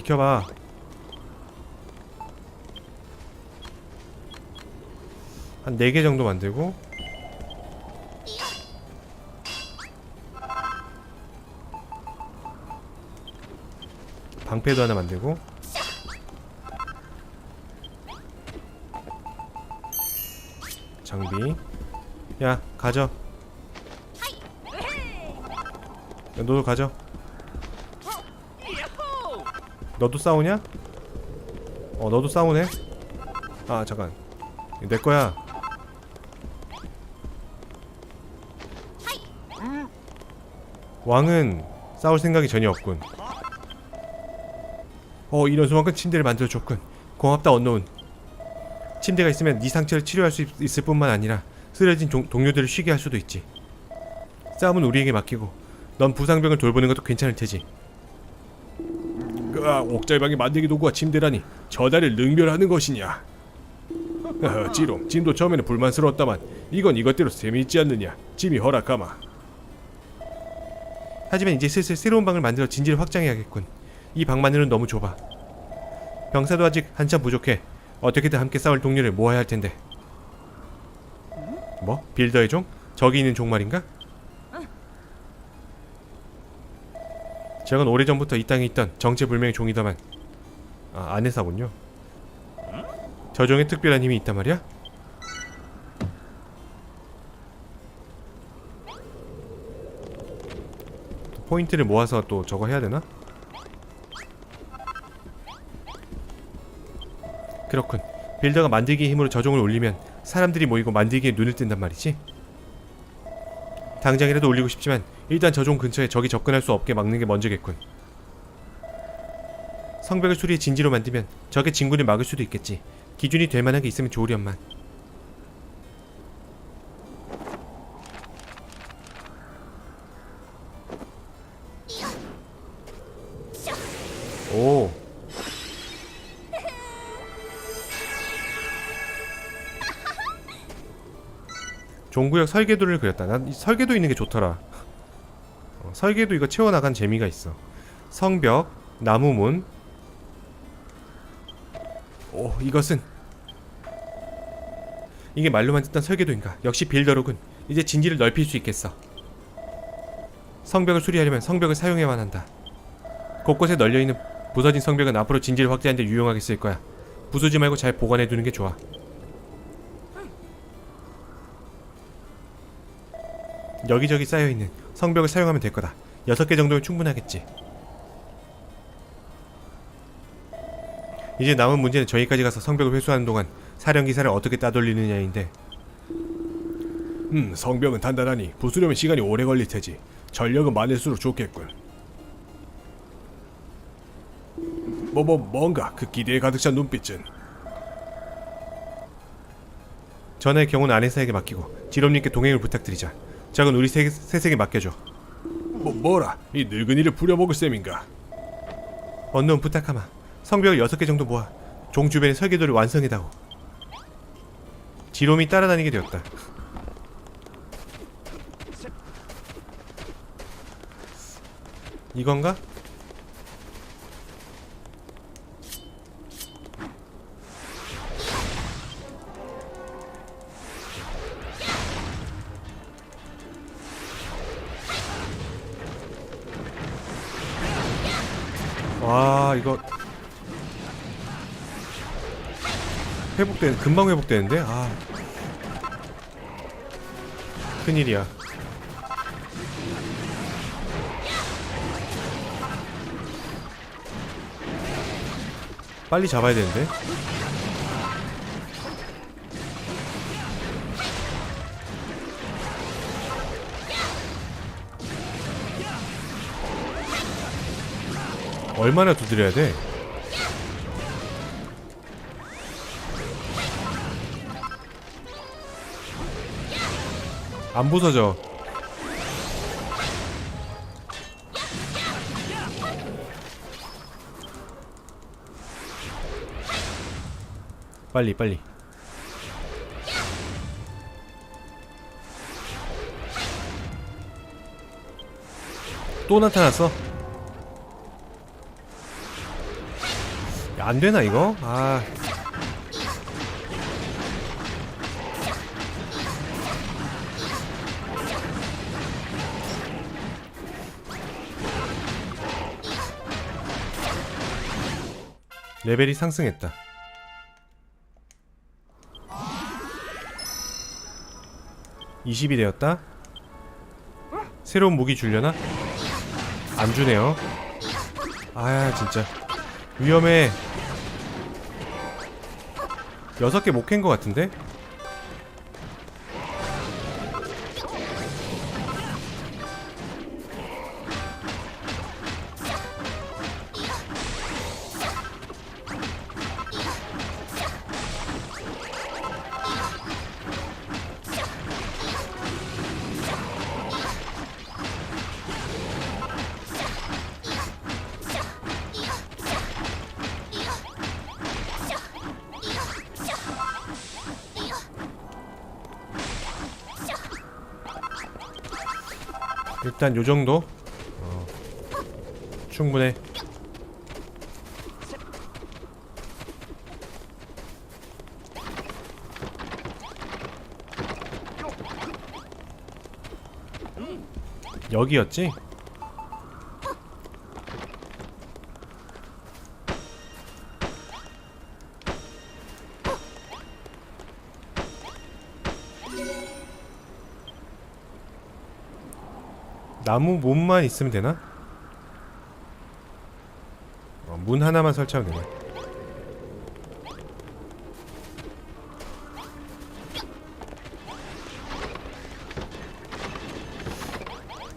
비켜봐. 한 4개 정도 만들고. 방패도 하나 만들고. 장비. 야 가져. 야, 너도 가져 너도 싸우냐? 어 너도 싸우네? 아 잠깐. 내 거야. 왕은 싸울 생각이 전혀 없군. 어 이런 수만큼 침대를 만들어줬군. 고맙다 언노운. 침대가 있으면 네 상처를 치료할 수 있, 있을 뿐만 아니라 쓰러진 종- 동료들을 쉬게 할 수도 있지. 싸움은 우리에게 맡기고 넌 부상병을 돌보는 것도 괜찮을 테지 아, 옥잘방의 만들기 도구가 침대라니 저달을 능멸하는 것이냐? 어, 지롱 짐도 처음에는 불만스러웠다만 이건 이것대로 재미있지 않느냐? 짐이 허락하마. 하지만 이제 슬슬 새로운 방을 만들어 진지를 확장해야겠군. 이 방만으로는 너무 좁아. 병사도 아직 한참 부족해. 어떻게든 함께 싸울 동료를 모아야 할 텐데. 뭐? 빌더의 종? 저기 있는 종 말인가? 저건 오래전부터 이 땅에 있던 정체불명의 종이더만 아 아내사군요 저 종에 특별한 힘이 있단 말이야? 포인트를 모아서 또 저거 해야 되나? 그렇군 빌더가 만들기의 힘으로 저종을 올리면 사람들이 모이고 만들기에 눈을 뜬단 말이지 당장이라도 올리고 싶지만 일단 저 종 근처에 적이 접근할 수 없게 막는 게 먼저겠군. 성벽을 수리해 진지로 만들면 적의 진군을 막을 수도 있겠지. 기준이 될 만한 게 있으면 좋으련만 종구역 설계도를 그렸다. 난이 설계도 있는 게 좋더라. 어, 설계도 이거 채워나간 재미가 있어. 성벽, 나무문. 오, 이것은 이게 말로만 듣던 설계도인가? 역시 빌더로군. 이제 진지를 넓힐 수 있겠어. 성벽을 수리하려면 성벽을 사용해야만 한다. 곳곳에 널려 있는 부서진 성벽은 앞으로 진지를 확대하는 데 유용하게 쓸 거야. 부수지 말고 잘 보관해 두는 게 좋아. 여기저기 쌓여있는 성벽을 사용하면 될 거다. 여섯 개 정도면 충분하겠지. 이제 남은 문제는 저기까지 가서 성벽을 회수하는 동안 사령 기사를 어떻게 따돌리느냐인데. 음, 성벽은 단단하니 부수려면 시간이 오래 걸릴 테지. 전력은 많을수록 좋겠군. 뭐 뭐 뭔가 그 기대에 가득 찬 눈빛은. 전의 경우는 아내사에게 맡기고 지롬님께 동행을 부탁드리자. 작은 우리 세, 셋에게 맡겨줘. 뭐 뭐라? 이 늙은이를 부려먹을 셈인가? 언론 부탁하마. 성벽을 여섯 개 정도 모아 종 주변의 설계도를 완성해다오. 지롬이 따라다니게 되었다. 이건가? 회복되 금방 회복되는데? 아. 큰일이야. 빨리 잡아야 되는데? 얼마나 두드려야 돼? 안 부서져. 빨리 빨리. 또 나타났어. 야, 안 되나 이거? 아. 레벨이 상승했다. (20이) 되었다 새로운 무기 줄려나? 안 주네요 아 진짜 위험해 여섯 개 못 캔 것 같은데? 일단 요 정도 어, 충분해. 여기였지? 나무 문만 있으면 되나? 어, 문 하나만 설치하면 되네.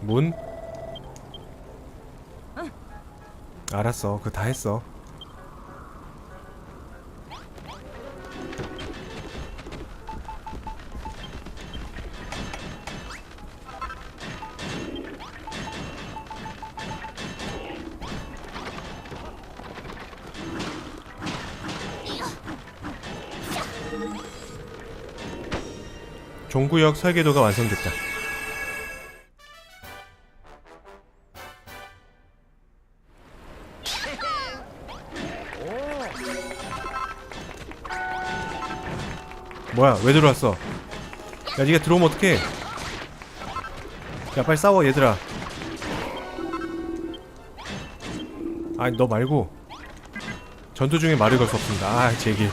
문? 알았어. 그거 다 했어. 종구역 설계도가 완성됐다. 뭐야 왜 들어왔어? 야 니가 들어오면 어떡해? 야 빨리 싸워 얘들아. 아니 너 말고. 전투 중에 말을 걸 수 없습니다. 아 제길.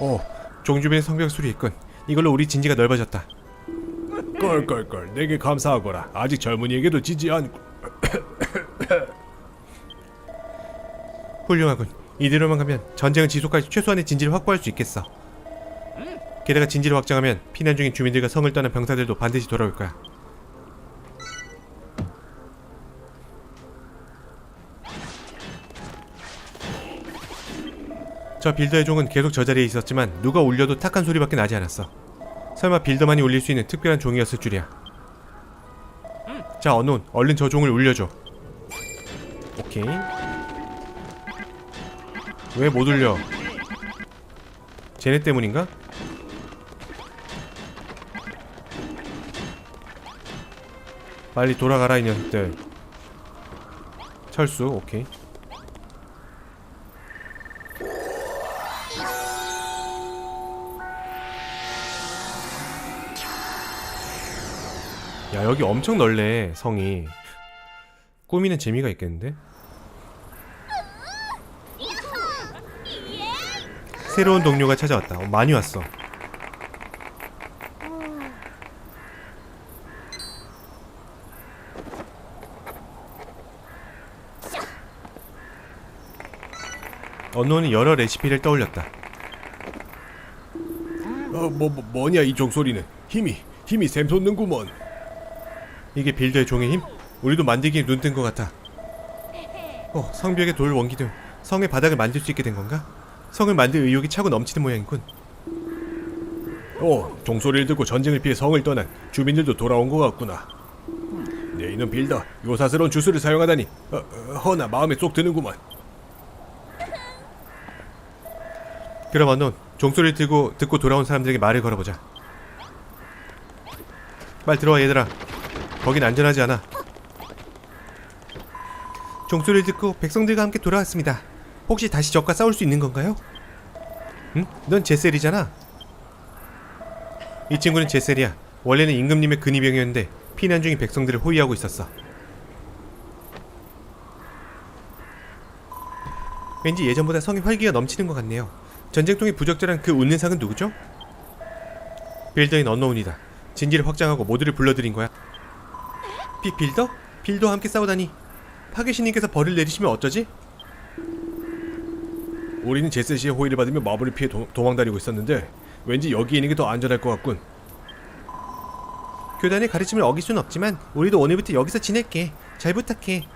오 종주빈의 성벽 수리했군 이걸로 우리 진지가 넓어졌다. 껄껄껄 내게 감사하거라. 아직 젊은이에게도 지지 않고 훌륭하군. 이대로만 가면 전쟁은 지속할 최소한의 진지를 확보할 수 있겠어. 게다가 진지를 확장하면 피난 중인 주민들과 성을 떠난 병사들도 반드시 돌아올 거야. 저 빌더의 종은 계속 저 자리에 있었지만 누가 울려도 탁한 소리밖에 나지 않았어. 설마 빌더만이 울릴 수 있는 특별한 종이었을 줄이야. 자, 언론, 얼른 저 종을 울려줘. 오케이. 왜 못 울려? 쟤네 때문인가? 빨리 돌아가라 이 녀석들 철수 오케이 여기 엄청 넓네 성이. 꾸미는 재미가 있겠는데? 새로운 동료가 찾아왔다. 어, 많이 왔어. 언노는 여러 레시피를 떠올렸다. 어, 뭐, 뭐 뭐냐 이 종소리는. 힘이 힘이 샘솟는구먼. 이게 빌더의 종의 힘? 우리도 만들기에 눈 뜬 것 같아. 어, 성벽의 돌 원기들 성의 바닥을 만들 수 있게 된 건가? 성을 만들 의욕이 차고 넘치는 모양이군. 어, 종소리를 듣고 전쟁을 피해 성을 떠난 주민들도 돌아온 것 같구나. 내 이놈 빌더 요사스러운 주술을 사용하다니 어, 어, 허나 마음에 쏙 드는구만. 그럼 언론 종소리를 들고 듣고 돌아온 사람들에게 말을 걸어보자. 빨리 들어와 얘들아. 거긴 안전하지 않아. 종소리를 듣고 백성들과 함께 돌아왔습니다. 혹시 다시 적과 싸울 수 있는 건가요? 응? 넌 제셀이잖아. 이 친구는 제셀이야. 원래는 임금님의 근위병이었는데 피난 중인 백성들을 호위하고 있었어. 왠지 예전보다 성에 활기가 넘치는 것 같네요. 전쟁통에 부적절한 그 웃는 상은 누구죠? 빌더인 언노운이다. 진지를 확장하고 모두를 불러들인 거야. 비 빌더? 빌더와 함께 싸우다니. 파괴신님께서 벌을 내리시면 어쩌지? 우리는 제세시의 호의를 받으며 마블을 피해 도, 도망다니고 있었는데 왠지 여기 있는 게 더 안전할 것 같군. 교단의 가르침을 어길 수는 없지만 우리도 오늘부터 여기서 지낼게. 잘 부탁해.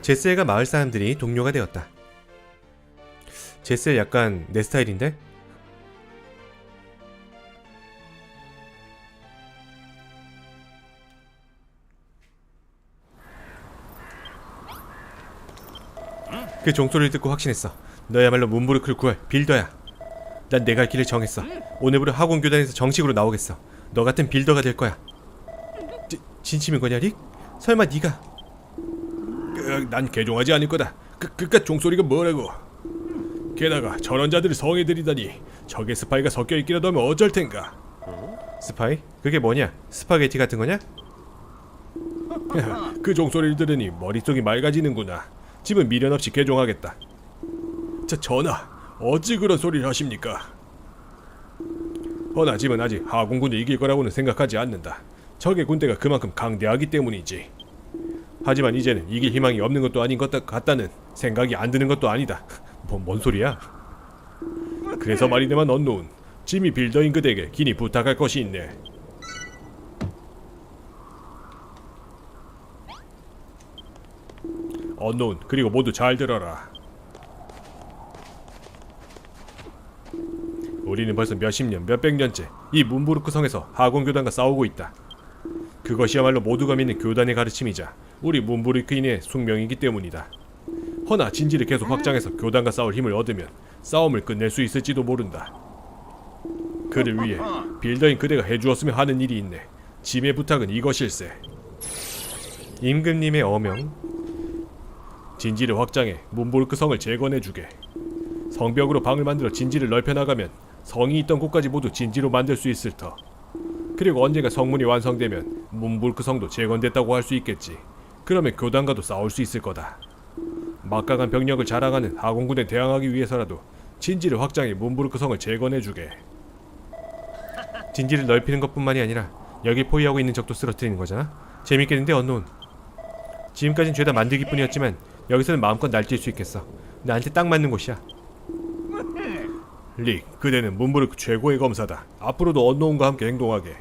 제셀과 마을 사람들이 동료가 되었다. 제셀 약간 내 스타일인데? 그 종소리를 듣고 확신했어. 너야말로 문부르크를 구할 빌더야. 난 내가 갈 길을 정했어. 오늘부로 학원 교단에서 정식으로 나오겠어. 너 같은 빌더가 될 거야. 지, 진심인 거냐, 릭? 설마 네가 그, 난 개종하지 않을 거다. 그, 그깟 종소리가 뭐라고? 게다가 전원자들을 성에 들이다니 적의 스파이가 섞여 있기라도 하면 어쩔 텐가? 스파이? 그게 뭐냐? 스파게티 같은 거냐? 그 종소리를 들으니 머릿속이 맑아지는구나. 집은 미련 없이 개종하겠다. 자, 전하, 어찌 그런 소리를 하십니까? 허나 집은 아직 하공군을 이길 거라고는 생각하지 않는다. 적의 군대가 그만큼 강대하기 때문이지. 하지만 이제는 이길 희망이 없는 것도 아닌 것 같다는 생각이 안 드는 것도 아니다. 뭐, 뭔 소리야? 그래서 말이네만 언노운 짐이 빌더인 그대에게 긴히 부탁할 것이 있네. 언노운 그리고 모두 잘 들어라. 우리는 벌써 몇십 년, 몇백 년째 이 문부르크 성에서 하군 교단과 싸우고 있다. 그것이야말로 모두가 믿는 교단의 가르침이자 우리 문부르크인의 숙명이기 때문이다. 허나 진지를 계속 확장해서 교단과 싸울 힘을 얻으면 싸움을 끝낼 수 있을지도 모른다. 그를 위해 빌더인 그대가 해주었으면 하는 일이 있네. 짐의 부탁은 이것일세. 임금님의 어명. 진지를 확장해 문부르크 성을 재건해주게. 성벽으로 방을 만들어 진지를 넓혀 나가면 성이 있던 곳까지 모두 진지로 만들 수 있을 터. 그리고 언젠가 성문이 완성되면 문부르크 성도 재건됐다고 할 수 있겠지. 그러면 교단과도 싸울 수 있을 거다. 막강한 병력을 자랑하는 하공군에 대항하기 위해서라도 진지를 확장해 문부르크 성을 재건해주게. 진지를 넓히는 것뿐만이 아니라 여기 포위하고 있는 적도 쓰러뜨리는 거잖아. 재밌겠는데 언노운. 지금까진 죄다 만들기뿐이었지만 여기서는 마음껏 날뛸 수 있겠어. 나한테 딱 맞는 곳이야. 릭, 그대는 문부르크 최고의 검사다. 앞으로도 언노운과 함께 행동하게.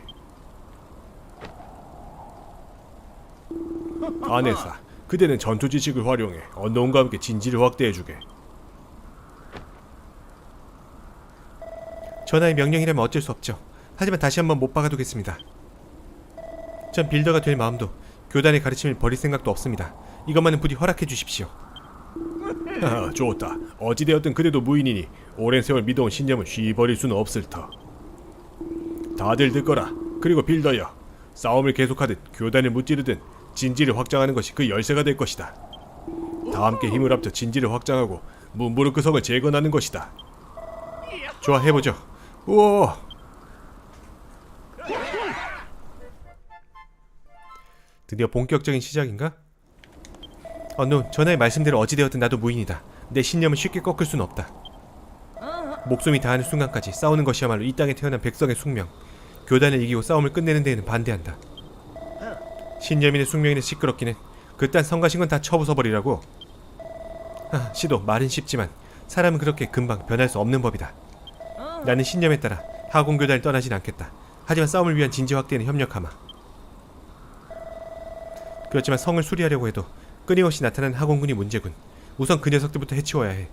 아네사, 그대는 전투 지식을 활용해 언노운과 함께 진지를 확대해주게. 전하의 명령이라면 어쩔 수 없죠. 하지만 다시 한번 못 박아두겠습니다. 전 빌더가 될 마음도 교단의 가르침을 버릴 생각도 없습니다. 이것만은 부디 허락해 주십시오. 아, 좋다. 어찌되었든 그대도 무인이니 오랜 세월 믿어온 신념을 쉬이 버릴 수는 없을 터. 다들 듣거라. 그리고 빌더여. 싸움을 계속하든 교단을 무찌르든 진지를 확장하는 것이 그 열쇠가 될 것이다. 다 함께 힘을 합쳐 진지를 확장하고 문부르크 성을 재건하는 것이다. 좋아 해보죠. 우와! 드디어 본격적인 시작인가? 언노 전하의 말씀대로 어찌되었든 나도 무인이다. 내 신념을 쉽게 꺾을 수는 없다. 목숨이 다하는 순간까지 싸우는 것이야말로 이 땅에 태어난 백성의 숙명. 교단을 이기고 싸움을 끝내는 데에는 반대한다. 신념인의 숙명이는 시끄럽기는 그딴 성가신 건 다 쳐부숴버리라고. 아, 시도 말은 쉽지만 사람은 그렇게 금방 변할 수 없는 법이다. 나는 신념에 따라 하공 교단을 떠나진 않겠다. 하지만 싸움을 위한 진지 확대에는 협력하마. 그렇지만 성을 수리하려고 해도 끊임없이 나타나는 학원군이 문제군. 우선 그 녀석들부터 해치워야 해.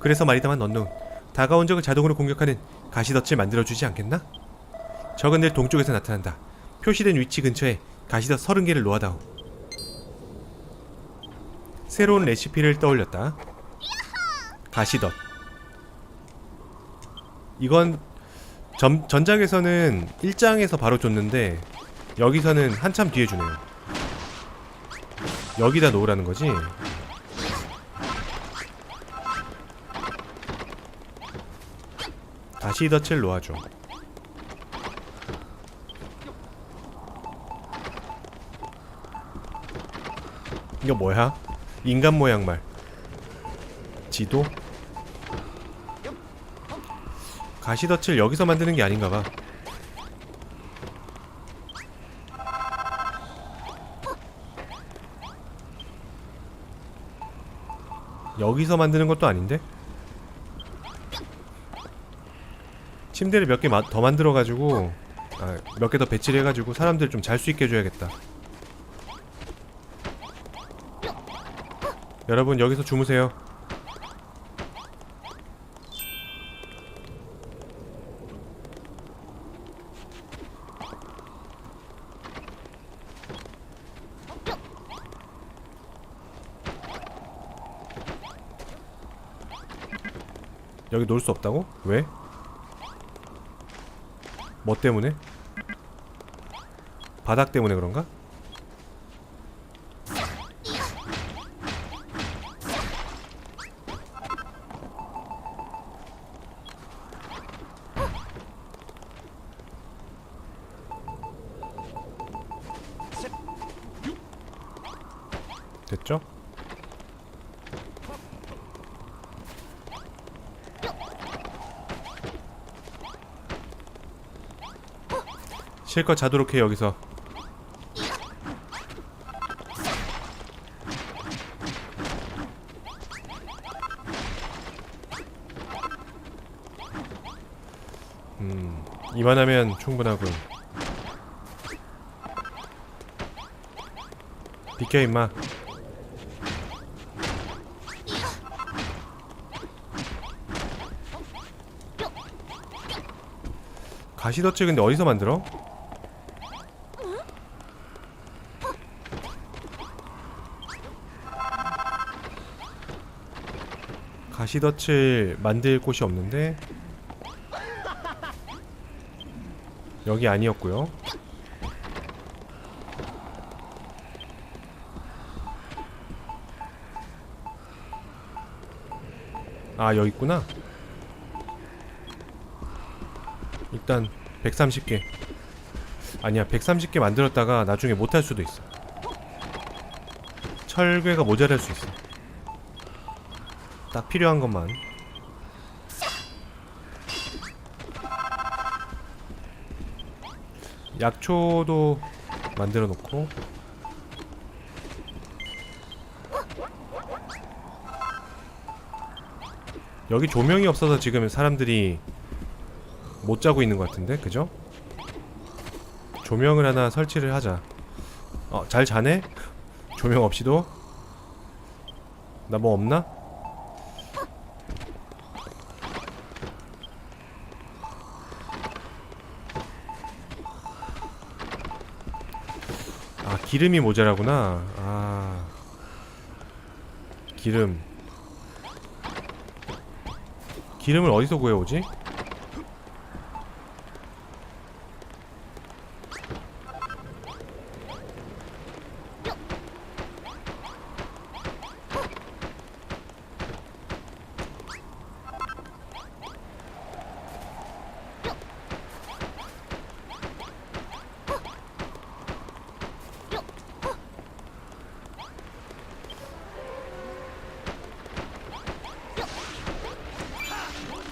그래서 말이다만 언노운 다가온 적을 자동으로 공격하는 가시덫을 만들어주지 않겠나? 적은 늘 동쪽에서 나타난다. 표시된 위치 근처에 가시덫 서른 개를 놓아다오. 새로운 레시피를 떠올렸다. 가시덫. 이건 전, 전작에서는 1장에서 바로 줬는데 여기서는 한참 뒤에 주네요. 여기다 놓으라는 거지? 다시 덫을 놓아줘 이거 뭐야? 인간 모양 말 지도? 가시덫을 여기서 만드는 게 아닌가 봐 여기서 만드는 것도 아닌데? 침대를 몇 개 더 만들어가지고 아, 몇 개 더 배치를 해가지고 사람들 좀 잘 수 있게 해줘야겠다. 여러분 여기서 주무세요. 여기 놀 수 없다고? 왜? 뭐 때문에? 바닥 때문에 그런가? 실컷 자도록 해 여기서. 음 이만하면 충분하군. 비켜 임마. 가시덫을 근데 어디서 만들어? 가시덫을 만들 곳이 없는데 여기 아니었고요. 아 여기 있구나. 일단 130개. 아니야 130개 만들었다가 나중에 못할 수도 있어. 철괴가 모자랄 수 있어. 딱 필요한 것만. 약초도 만들어 놓고 여기 조명이 없어서 지금 사람들이 못 자고 있는 것 같은데 그죠? 조명을 하나 설치를 하자 어 잘 자네? 조명 없이도? 나 뭐 없나? 기름이 모자라구나. 아. 기름. 기름을 어디서 구해오지?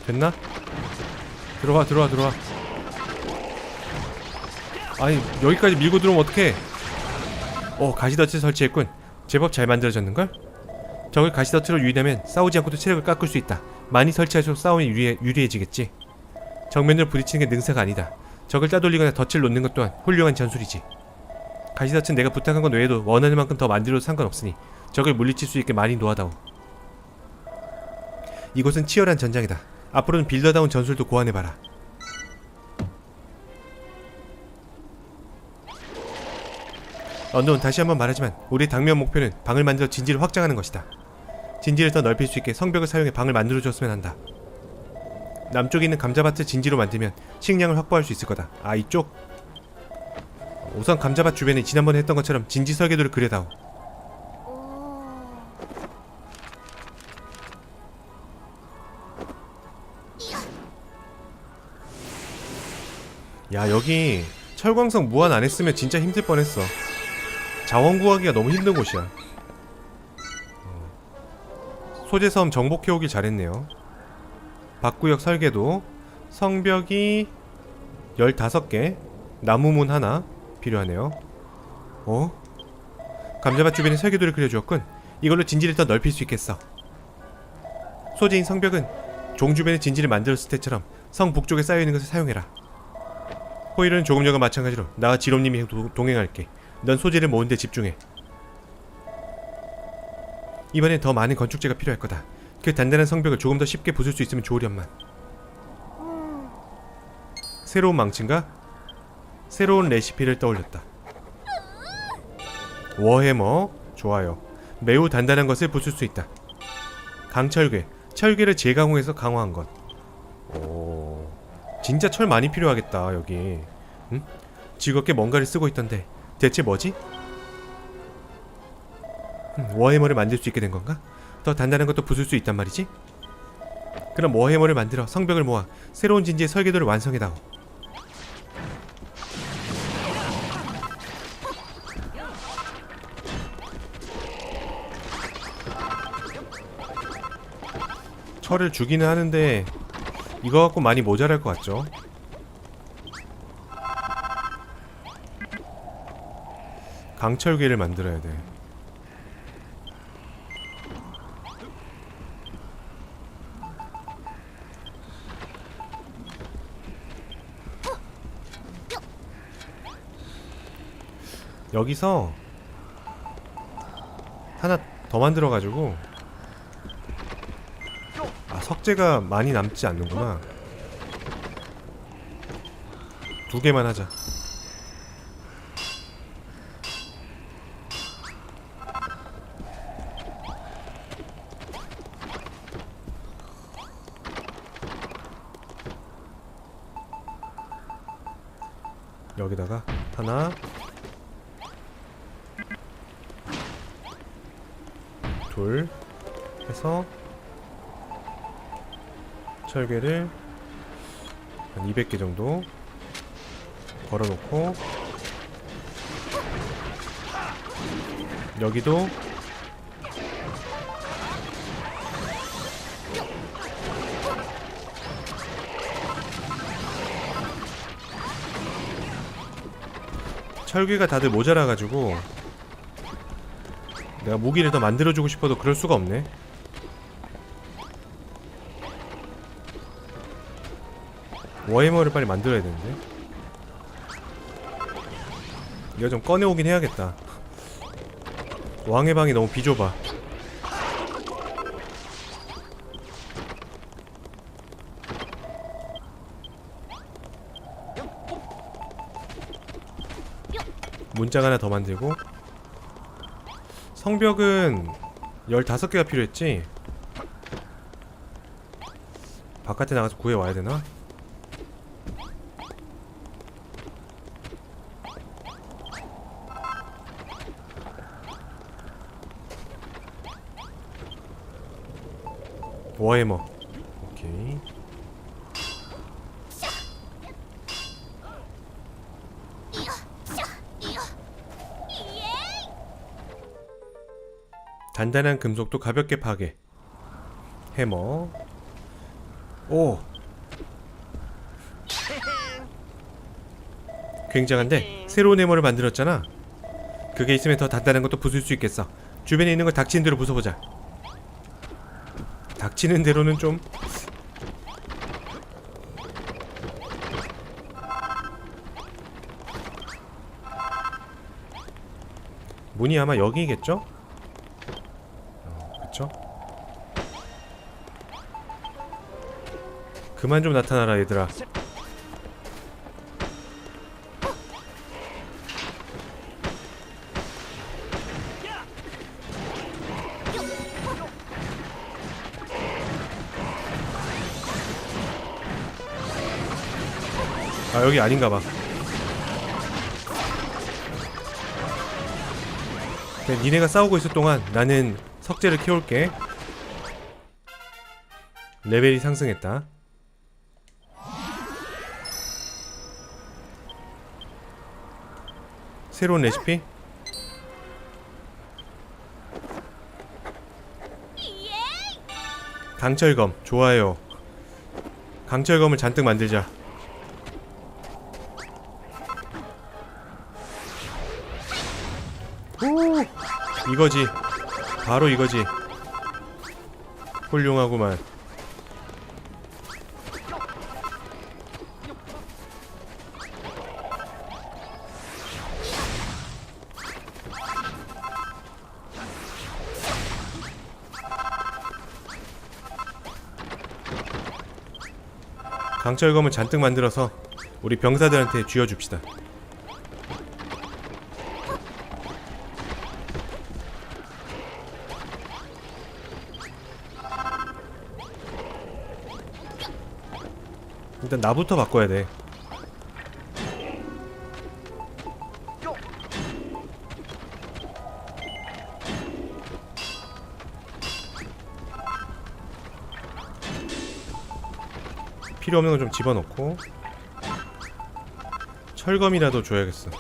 됐나? 들어와 들어와 들어와. 아니 여기까지 밀고 들어오면 어떡해? 어 가시덫을 설치했군. 제법 잘 만들어졌는걸? 적을 가시덫으로 유인하면 싸우지 않고도 체력을 깎을 수 있다. 많이 설치할수록 싸움이 유리해, 유리해지겠지. 정면으로 부딪히는 게 능사가 아니다. 적을 따돌리거나 덫을 놓는 것 또한 훌륭한 전술이지. 가시덫은 내가 부탁한 것 외에도 원하는 만큼 더 만들어도 상관없으니 적을 물리칠 수 있게 많이 놓아다오. 이곳은 치열한 전장이다 앞으로는 빌더다운 전술도 고안해봐라. 언론 다시 한번 말하지만 우리의 당면 목표는 방을 만들어 진지를 확장하는 것이다. 진지를 더 넓힐 수 있게 성벽을 사용해 방을 만들어줬으면 한다. 남쪽에 있는 감자밭을 진지로 만들면 식량을 확보할 수 있을 거다. 아 이쪽? 우선 감자밭 주변에 지난번에 했던 것처럼 진지 설계도를 그려다오. 야 여기 철광석 무한 안 했으면 진짜 힘들 뻔했어. 자원 구하기가 너무 힘든 곳이야. 어. 소재섬 정복해오길 잘했네요. 박구역 설계도 성벽이 15개 나무문 하나 필요하네요. 어? 감자밭 주변에 설계도를 그려주었군. 이걸로 진지를 더 넓힐 수 있겠어. 소재인 성벽은 종 주변에 진지를 만들었을 때처럼 성 북쪽에 쌓여있는 것을 사용해라 호일은 조금 전과 마찬가지로 나와 지롬님이 도- 동행할게. 넌 소재를 모으는 데 집중해. 이번엔 더 많은 건축재가 필요할 거다. 그 단단한 성벽을 조금 더 쉽게 부술 수 있으면 좋으련만. 새로운 망친가? 새로운 레시피를 떠올렸다. 워해머 좋아요. 매우 단단한 것을 부술 수 있다. 강철괴. 철괴를 재가공해서 강화한 것. 오... 진짜 철 많이 필요하겠다 여기 응? 즐겁게 뭔가를 쓰고 있던데 대체 뭐지? 음, 워해머를 만들 수 있게 된 건가? 더 단단한 것도 부술 수 있단 말이지? 그럼 워해머를 만들어 성벽을 모아 새로운 진지의 설계도를 완성해다오 철을 주기는 하는데 이거 갖고 많이 모자랄 것 같죠? 강철괴를 만들어야 돼. 여기서 하나 더 만들어가지고 아 석재가 많이 남지 않는구나. 두 개만 하자. 여기다가 하나. 둘. 해서 철괴를 한 200개 정도 걸어놓고 여기도 철괴가 다들 모자라가지고 내가 무기를 더 만들어주고 싶어도 그럴 수가 없네 워해머를 빨리 만들어야 되는데. 이거 좀 꺼내오긴 해야겠다. 왕의 방이 너무 비좁아. 문짝 하나 더 만들고. 성벽은 15개가 필요했지? 바깥에 나가서 구해와야 되나? 워해머 오케이. 단단한 금속도 가볍게 파괴. 해머 오. 굉장한데? 새로운 해머를 만들었잖아. 그게 있으면 더 단단한 것도 부술 수 있겠어. 주변에 있는 걸 닥치는 대로 부숴보자 닥치는 대로는 좀 문이 아마 여기겠죠? 어, 그쵸? 그만 좀 나타나라 얘들아 여기 아닌가 봐. 그냥 니네가 싸우고 있을 동안 나는 석재를 키울게. 레벨이 상승했다. 새로운 레시피? 강철검 좋아요. 강철검을 잔뜩 만들자. 이거지. 바로 이거지. 훌륭하구만. 강철검을 잔뜩 만들어서 우리 병사들한테 쥐어줍시다. 일단 나부터 바꿔야 돼. 필요 없는 건 좀 집어넣고 철검이라도 줘야겠어.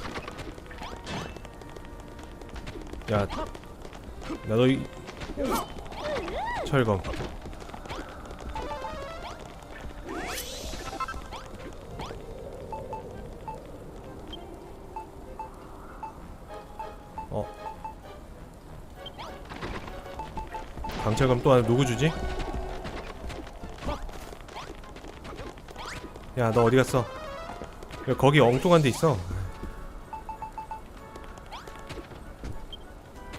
야, 나도 이 철검. 강철검 또 누구 주지? 야, 너 어디 갔어? 야, 거기 엉뚱한 데 있어.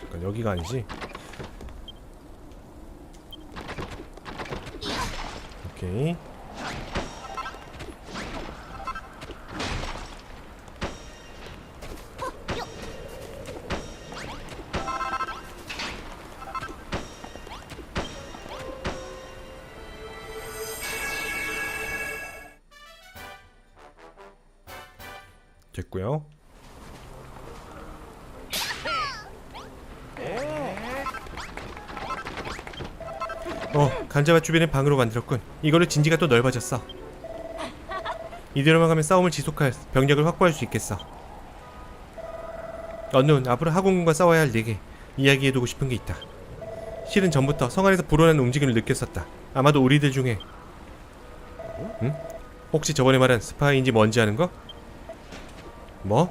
잠깐 여기가 아니지? 오케이. 됐고요. 어, 간자밭 주변에 방으로 만들었군. 이거를 진지가 또 넓어졌어. 이대로만 가면 싸움을 지속할 병력을 확보할 수 있겠어. 언눈 앞으로 하공군과 싸워야 할 네게 이야기해두고 싶은 게 있다. 실은 전부터 성 안에서 불어나는 움직임을 느꼈었다. 아마도 우리들 중에 응? 혹시 저번에 말한 스파이인지 뭔지 아는 거? 뭐?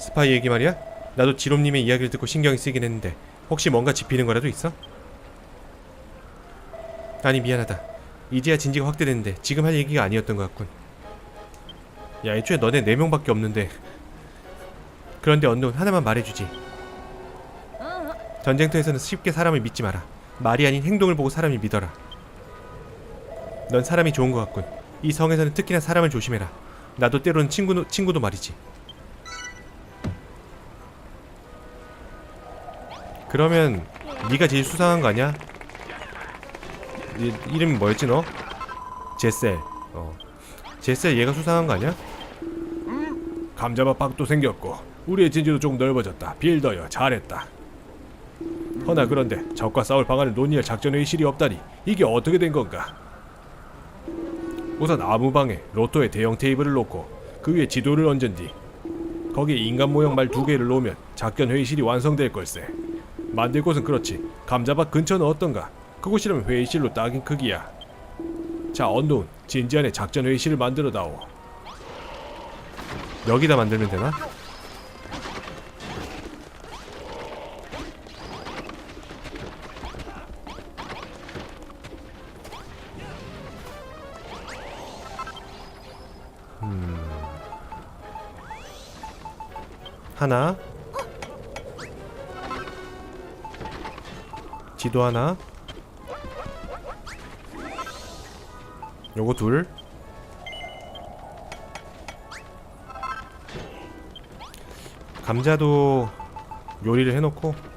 스파이 얘기 말이야? 나도 지롬님의 이야기를 듣고 신경이 쓰이긴 했는데 혹시 뭔가 짚히는 거라도 있어? 아니 미안하다. 이제야 진지가 확대됐는데 지금 할 얘기가 아니었던 것 같군. 야 애초에 너네 4명밖에 없는데. 그런데 언론 하나만 말해주지. 전쟁터에서는 쉽게 사람을 믿지 마라. 말이 아닌 행동을 보고 사람을 믿어라. 넌 사람이 좋은 것 같군. 이 성에서는 특히나 사람을 조심해라 나도 때로는 친구도, 친구도 말이지. 그러면 네가 제일 수상한 거 아니야? 이, 이름이 뭐였지 너? 제셀. 어. 제셀 얘가 수상한 거 아니야? 감자밭 박도 생겼고 우리의 진지도 좀 넓어졌다. 빌더여 잘했다. 허나 그런데 적과 싸울 방안을 논의할 작전 회의실이 없다니 이게 어떻게 된 건가? 우선 아무방에 로또의 대형 테이블을 놓고 그 위에 지도를 얹은 뒤 거기에 인간 모형 말 두 개를 놓으면 작전 회의실이 완성될 걸세. 만들 곳은 그렇지. 감자밭 근처는 어떤가? 그곳이라면 회의실로 딱인 크기야. 자, 언노운 진지한의 작전 회의실을 만들어다오. 여기다 만들면 되나? 하나. 지도 하나. 요거 둘. 감자도 요리를 해놓고